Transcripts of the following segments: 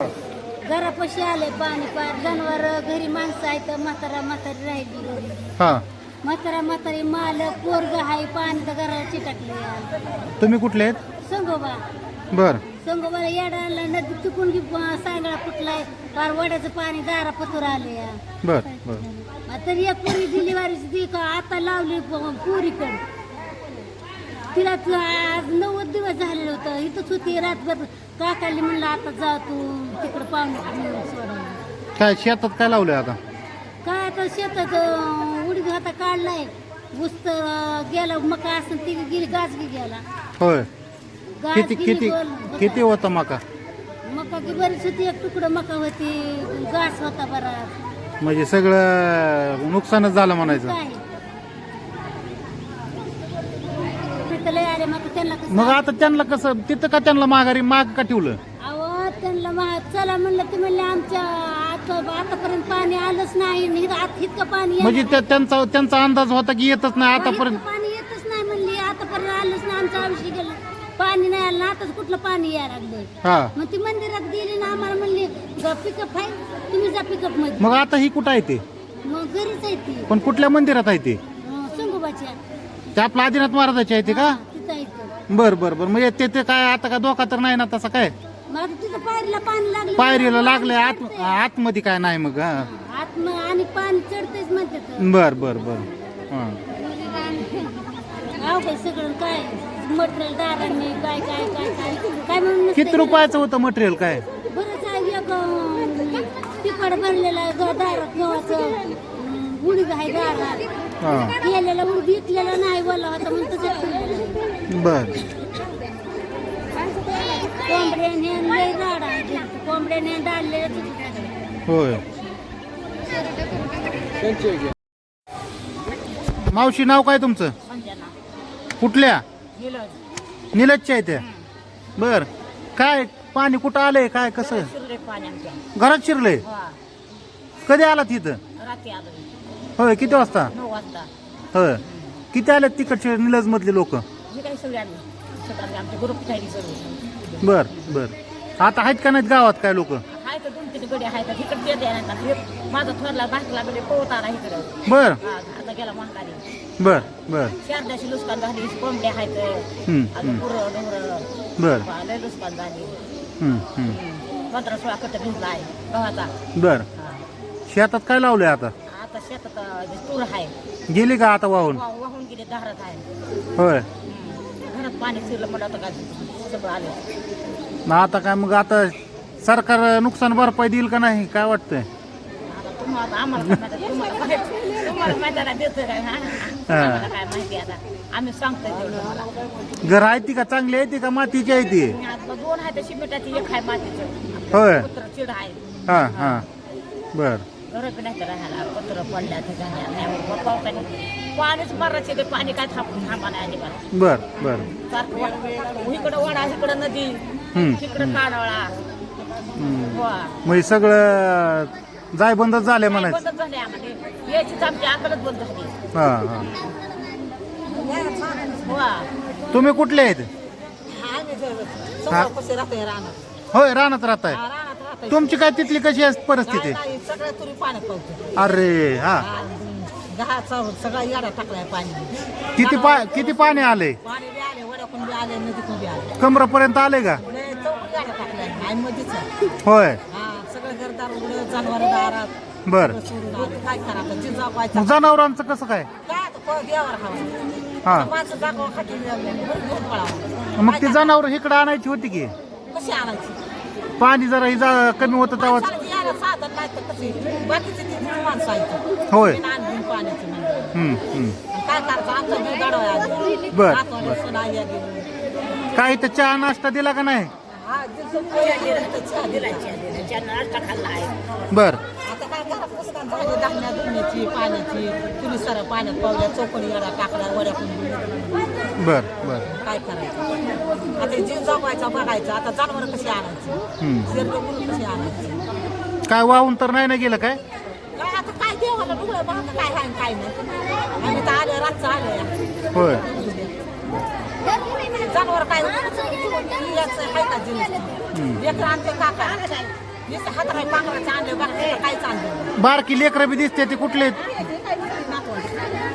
घरापाशी आले पाणी पार जनावर घरी माणसं आहेत म्हातारा म्हातारी राहिली घरी. हा. म्हातारा म्हातारी मालक पोरग हाय पाणी तर घराला चिटकले तुम्ही कुठले आहेत? संगोबा. बर. संगोबाला येडा आणला नदी चुकून की सांगळा फुटलाय पार वड्याचं पाणी दारा पतूर आले या. बर बर. तर एक पुरी डिलिव्हरीची ती का आता लावली पुरीकडे. तिला आज नव्वद दिवस झालेलं होतं इथंच होती रातभर काकाली म्हणलं आता जा तू तिकडं पाहुणे काय शेतात काय लावलंय आता? काय आता शेतात अं, उडीद आता काढलाय. ऊस तर अं, गेला मका असं ती गेली गाजगी गेला. होय. गाज किती गेली किती किती होता मका? मका की बरीच होती एक तुकडं मका होती घास होता बराच. म्हणजे सगळं नुकसानच झालं म्हणायचं. काय तिथं लय आले मग त्यांना कसं मग आता त्यांना कसं तिथं का त्यांना माघारी माग का ठेवलं? अहो त्यांना मा- चला म्हणलं ते म्हणले आमच्या आता आतापर्यंत पाणी आलंच नाही आणि इथं आत इतकं पाणी येणार म्हणजे त्या- त्यांचा त्यांचा अंदाज होता की येतच नाही नाही. आतापर्यंत. इतकं पाणी येतच नाही म्हणली. आतापर्यंत आलंच नाही आमचं आयुष्य गेलं. पाणी नाही आलं. ना आताच कुठलं पाणी यायला लागलंय? हा. मग ती मंदिरात गेली ना आम्हाला म्हणली पिकअप आहे. तुम्ही जा पिकअपमध्ये. मग आता ही कुठं आहे ते? मग घरीच आहे ती. पण कुठल्या मंदिरात आहे ते? अं, संगोबाच्या ते आपल्या आदिनाथ महाराजाचे आहे ते का? बर बर बर. म्हणजे ते ते काय आता का धोका तर नाही ना तसा काय? मग तिथं पायरीला पाणी लागलं पायरीला लागलंय आत आतमध्ये काय नाही मग हा. आत मग आणि पाणी चढतेच म्हणते. बर बर बर. हा. काय सगळं काय? मटेरियल दारांनी काय काय काय काय? काय म्हणून नसतं किती रुपयाचं होतं मटेरियल काय? बरंच आहे एक अं, तिखट भरलेलं आहे ग- दारात गव्हाचं. अं, उडीद आहे दारात. हा. उडीद विकलेला नाही बोला होता म्हणून. बर. कोंबड्याने लय कोंबड्याने होय. मावशी नाव काय तुमचं? कुठल्या? निलजच्या आहे त्या. बर. काय पाणी कुठं आलंय? काय कसं? घरात शिरलंय? कधी आला तिथं? होय किती वाजता? वाजता होय. किती आले तिकडचे निलज मधले लोक? हे काही सगळे आले सकाळी आमच्या ग्रुप काही बर बर. आता आहेत का नाहीत गावात काय लोक? आहे तर दोन तीन गडी आहे तर तिकडे ते द्या नाही तर माझा थोरला भाकला गडी पोहत आला इकडे. बर. आता गेला महाकाली बर बर. झाली कोंबड्या आहेत. हम्म, अजून बर. लय नुकसान झाली. हम्म, हम्म. पंधरा सोळा कट भिजला आहे गव्हाचा. बर. हा. शेतात काय लावलंय आता? आता शेतात अं, तूर आहे. गेली का आता वाहून? वाह- वाहून गेले दारात आहे. होय. पाणी शिरलं म्हणलं होतं का सगळं आलं. मग आता काय मग आता सरकार नुकसान भरपाई देईल का नाही? काय वाटतंय? आता तुम्हाला आम्हाला काय माहिती, तुम्हाला माहिती- तुम्हाला माहिती आहे ना, देतं काय हा? आम्हाला काय माहिती आता. आम्ही सांगतोय तेवढं मला. घर आहे ती का चांगली आहे ती का मातीची आहे ती? आता दोन आहे सिमेंटाची एक आहे मातीचं. होय. पत्र चिड आहे. हा हा. बर. राहायला पत्र पडल्या पावसाने पाणीच मारायचे ते पाणी काय थांबून थांबा नाही अजिबात बर बर. सारखं इकडं वडा इकडं नदी काढवळा म्हणजे सगळं जाय बंदच झाले म्हणायचं. बंद झाले आम्हाला याचीच आमची अकलच बंद झाली हा. हा वा तुम्ही कुठले आहेत कसे राहते रानात. होय रानात राहताय रानात राहते तुमची काय तिथली कशी आहे परिस्थिती? नाही सगळ्या तुरी पाण्यात पावते. अरे हा. दहा चौद सगळा याडा टाकलाय पाणी. किती पा किती पाणी आले? पाणी बी आले वड्याकून बी आले नदीतून बी आले. कमरापर्यंत आले का? लय चौक याडा टाकलाय आई मधीच होय. हा सगळं घरदार उघडं जनावर दारात. बर. सगळं सोडून आले. काय जिजा जनावरांचं कसं काय? काय आता कोण देवावर हवा? हा. माणसं जागवा खाती घेऊन पळावं. मग ती जनावर इकडे आणायची होती की? कशी आणायची? पाणी जरा ही जा- कमी होतं तेव्हा माणसाला यायला साधन नाही तर कशी? बाकीचे ती जुनी माणसं आहेत होय. बिन आणून पाण्याची म्हणजे हम्म, हम्म. काय करायचं? आमचा जीव गाडवा आधी बर, हातवाले. काय तर चहा नाश्ता दिला का नाही? हा, चहा दिला. आहे. बर आता काय करा पुस्तकात झालं धान्या धुण्याची पाण्याची तुम्ही सर पाण्यात पावल्या चौकणी येडा टाकला वड्या बर बर. काय करायचं? आता जीव जगवायचा बघायचा आता जनावर कशी आणायची. शेरडं गुरु कशी आणायची? काय वाहून तर नाही ना गेलं काय? काय आता काय देवाला बघा काय आहे काय नाही? आम्ही तर आले रातचं आले होय. जनावर काय याचं आहे का जिनिस लेकरं काका बारकी लेकरं बी दिसते ते कुठले.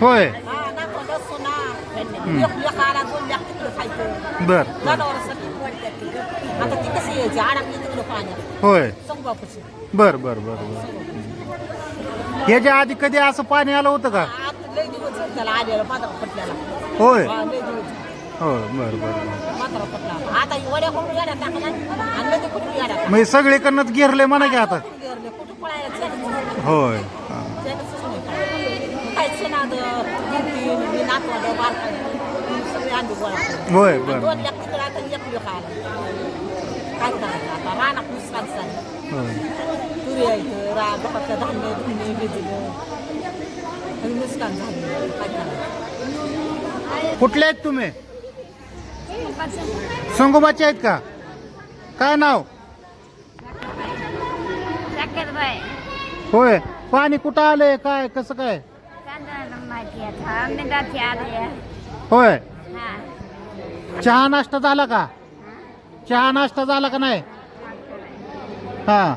होय. बर. होय. बर बर बर बर. ह्याच्या आधी कधी असं पाणी आलं होतं का? होय. हा, बर बर बर. म्हातारा पटला आता वड्या गाड्या टाकल्या? आणि लगेच कुठे गाड्या म्हणजे सगळीकडनंच घेरले म्हणा की आता. गेले पळायला होय. हा. मी नातवाड सगळे गोळा. होय आणि बर. दोन तिकडे आता एक लोक आला काय करायचं आता? रानात नुकसान झालं होय. तुरी यायचं रा बघातलं धान्य धुणे भिजलं आणि नुकसान झालं काय करायचं? कुठले आहेत तुम्ही? संगोबाचे आहेत का? काय नाव? होय. पाणी कुठं आलंय? काय? कसं काय? होय. चहा नाश्ता झाला का? चहा नाश्ता झाला का नाही? हा.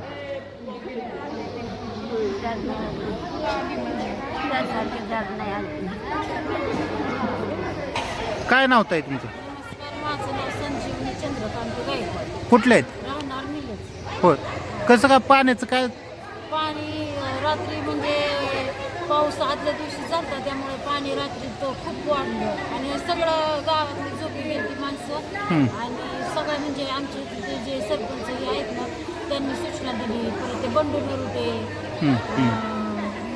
काय नाव ताई तुमचं? चंद्रकांत गायकवाड कुठले आहेत? राहणार मिळत होय. कसं काय पाण्याचं काय? पाणी अं, रात्री म्हणजे पाऊस आदल्या दिवशी झाला त्यामुळे पाणी रात्री तो खूप वाढलं. आणि सगळं गावातली झोपी गेली माणसं. हम्म. आणि सगळं म्हणजे आमचे तिथे जे सरपंच हे आहेत ना त्यांनी सूचना दिली. परत ते बंडू नरुटे हम्म, हम्म.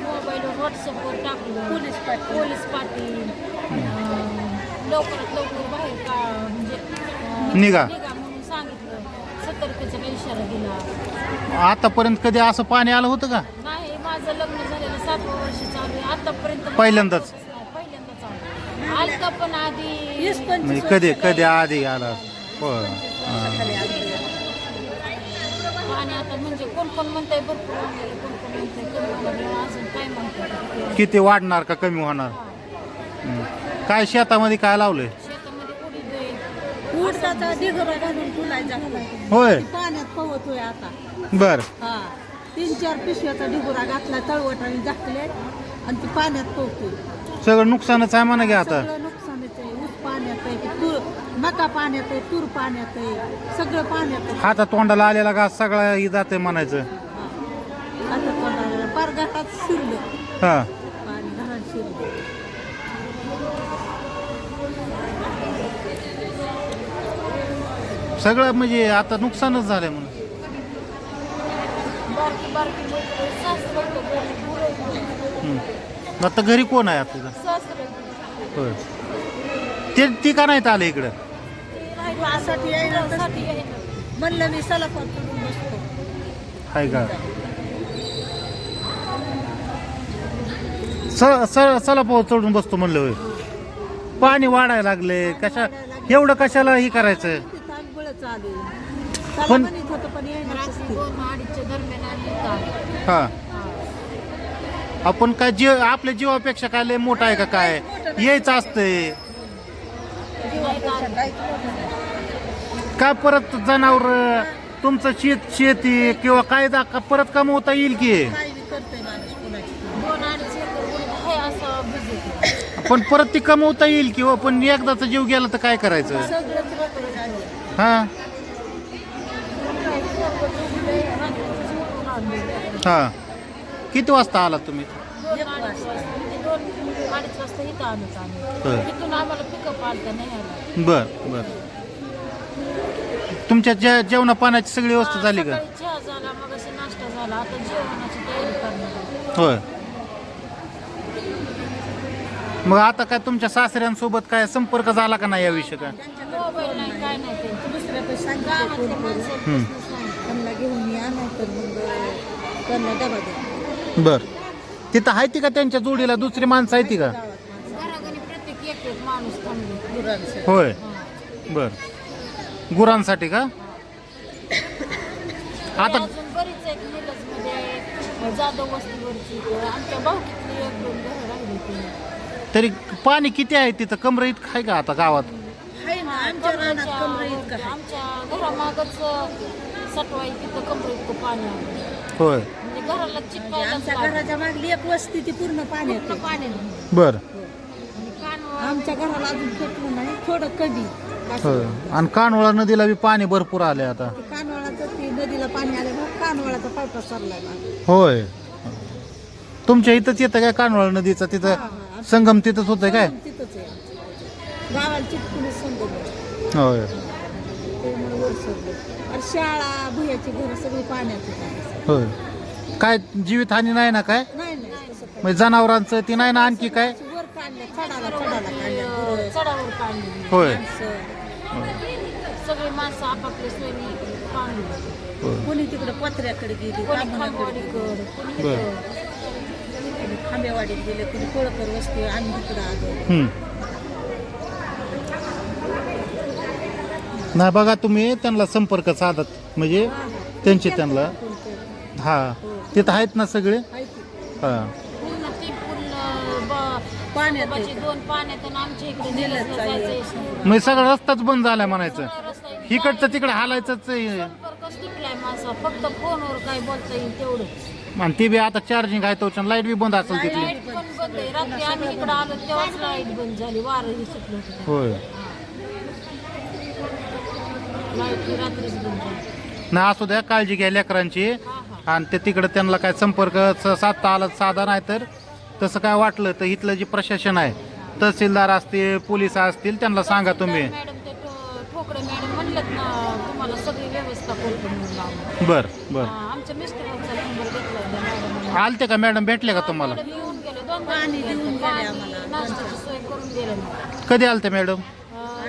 मोबाईलवर व्हॉट्सअपवर टाकलं. पोलीस पाटील. पोलीस पाटील. अं, लवकरात लवकर बाहेर का म्हणजे निघा. निघा म्हणून सांगितलं. सतर्कतेचा इशारा दिला. आतापर्यंत कधी असं पाणी आलं होतं का? नाही माझं लग्न झालेलं सातवं वर्ष चालू आहे. आतापर्यंत पहिल्यांदाच? नाही, पहिल्यांदाच आलं. आलता पण आधी म्हणजे कधी कधी आधी आला होय. हा. पाणी आता म्हणजे कोण कोण म्हणतंय भरपूर आणलेलं कोण कोण म्हणतंय कमी होणार अजून काय म्हणतात किती वाढणार का कमी होणार? हम्म. काय शेतामध्ये काय लावलंय? आहे उडदाचा ढिगरा घालून फुलायचा. होय. पाण्यात पवतोय आता. बर. हा. तीन चार पिशव्याचा ढिगुरा घातला तळवटाने झाकले आणि ती पाण्यात पवतोय. सगळं नुकसानच आहे म्हणा की आता. सगळं नुकसानच आहे. ऊस पाण्यात आहे तूर मका पाण्यात आहे तूर पाण्यात आहे सगळं पाण्यात आहे. हाता तोंडाला आलेला घास सगळा ही जाते म्हणायचं. आता तोंडाला पार घरात शिरलं. हा. घरात शिरलं. सगळं म्हणजे आता नुकसानच झालंय म्हणून. हम्म. आता घरी कोण आहे आता तुझं? होय. ते ती का नाहीत आले इकडं? साठी आहे. म्हणलं मी बसतो. आहे का? स स चला पाऊ चढून बसतो म्हणलं होय. पाणी वाढायला लागले कशा एवढं कशाला हे करायचं? त्याला पण- म्हणत होतं पण येणार रात्री दोन अडीचच्या दरम्यान आम्ही इथं आलो. हा. आपण काय जीव आपल्या जीवापेक्षा काय लय मोठा आहे का काय? यायचं असतंय. काय परत जनावर तुमचं शेत शेती किंवा काय दा- का परत कमवता येईल की? काय बी करतोय माणूस कुणाची दोन अडीच एकर उडीद आहे असं भिजत पण परत ती कमवता येईल किंवा पण एकदाचा जीव गेला तर काय करायचं? सगळंच हा. हा. किती वाजता आलात तुम्ही? होय. बर. बर तुमच्या जे जेवणा पाण्याची सगळी व्यवस्था झाली का? सकाळी चहा झाला मग नाश्ता झाला आता जेवणाची तयारी करणार होय मग आता काय तुमच्या सासऱ्यांसोबत काय संपर्क झाला का नाही याविषयी काय मोबाईल नाही काय? नाही त्यांचं दुसऱ्याकडे सांगितलं गावातल्या कोण कोण. माणसापासून सांगितलं. त्यांना घेऊन या नाही तर मग त्यांना डबा द्या बर. तिथं आहे ती का त्यांच्या जोडीला? दुसरी माणसं आहे ती का? घराघरी प्रत्येक एक एक माणूस थांबले गुरांचं होय. बर. गुरांसाठी का? आता अजून बरीच आहेत मिरजमध्ये जाधव वस्तीवरची तर आमच्या भाऊकीतली एक दोन घरं राहिली ती तरी पाणी किती आहे तिथं? कमर इतकं आहे का आता गावात? आहे ना आमच्या रानात कमरे इतकं आहे. आमच्या घरामागच सटवाई तिथं कमरे इतकं पाणी आलं होय. म्हणजे घराला चिटकायला आमच्या घराच्या मागली एक वस्ती ती पूर्ण पाण्यात आहे. पाणी बर. आणि कानवा आमच्या घराला अजून पेटलं नाही थोडं कधी होय. आणि कानवळा नदीला बी पाणी भरपूर आले आता. कानवाळाचं ती नदीला पाणी आलं मग कानवाळाचा पायपा. होय. तुमच्या इथंच येतं काय कानवळा नदीचं? तिथं संगम तिथंच होतंय काय तिथंच आहे आमचं. गावाला चिटकूनच संगम आहे. होय त्यामुळे वर सरलं आणि शाळा भुयाची घरं सगळी पाण्यात. होय काय जीवितहानी नाही ना काय नाही नाही तसं काही. म्हणजे जनावरांचं ती नाही ना आणखी काय वर काढले चढाला चढाला काढल्या गुरं, चढावर काढली होय माणसं. सगळी माणसं आपापल्या पाणी कोणी तिकडे पत्र्याकडे गेली कोणी कामनाकडे गेली, खांबवाडीकडं कोणी बर. इकडं. गेले कोणी कोळकर वस्ती आम्ही तिकडे आलो. नाही बघा तुम्ही त्यांना संपर्क साधत म्हणजे त्यांचे त्यांना. हा. तिथं आहेत ना सगळे? हा. पूर्ण ती पूर्ण ब- पाण्यात बाची दोन पाण्यात आणि आमच्या इकडे नेलंच आहे. जायचं म्हणजे सगळा रस्ताच बंद झालाय म्हणायचं. रस्ता. इकडचं तिकडे हालायचंच आहे. संपर्कच तुटलाय माझा. फक्त फोनवर काय बोलता येईल तेवढं आणि ती बी आता चार्जिंग आहे तो लाइट बी बंद असेल तिथली. लाइट पण बंद आहे. रात्री आम्ही इकडे आलो तेव्हाच लाइट बंद झाली. वारही सुटलं होतं होय. लाइट रात्रीच बंद झाली. नाही असू द्या काळजी घ्या लेकरांची. हा हा. आणि ते तिकडे त्यांना काय संपर्क स- साधता आला साधा नाही तर तसं काय वाटलं तर इथलं जे प्रशासन आहे तहसीलदार असतील पोलीस असतील त्यांना सांगा तुम्ही. मॅडम मॅडम म्हणलं ना तुम्हाला सगळी व्यवस्था लावून. बर बर. आमच्या मिस्टरांचा नंबर घेतला आलते का मॅडम? भेटले का तुम्हाला? येऊन गेले दोन पाणी देऊन गेले. नाश्त्याची सोय करून गेले कधी आलते मॅडम?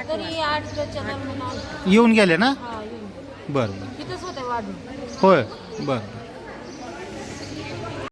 तरी आठच्या दरम्यान. येऊन गेले ना? हा बर बर. तिथंच होते वाढून. होय बर.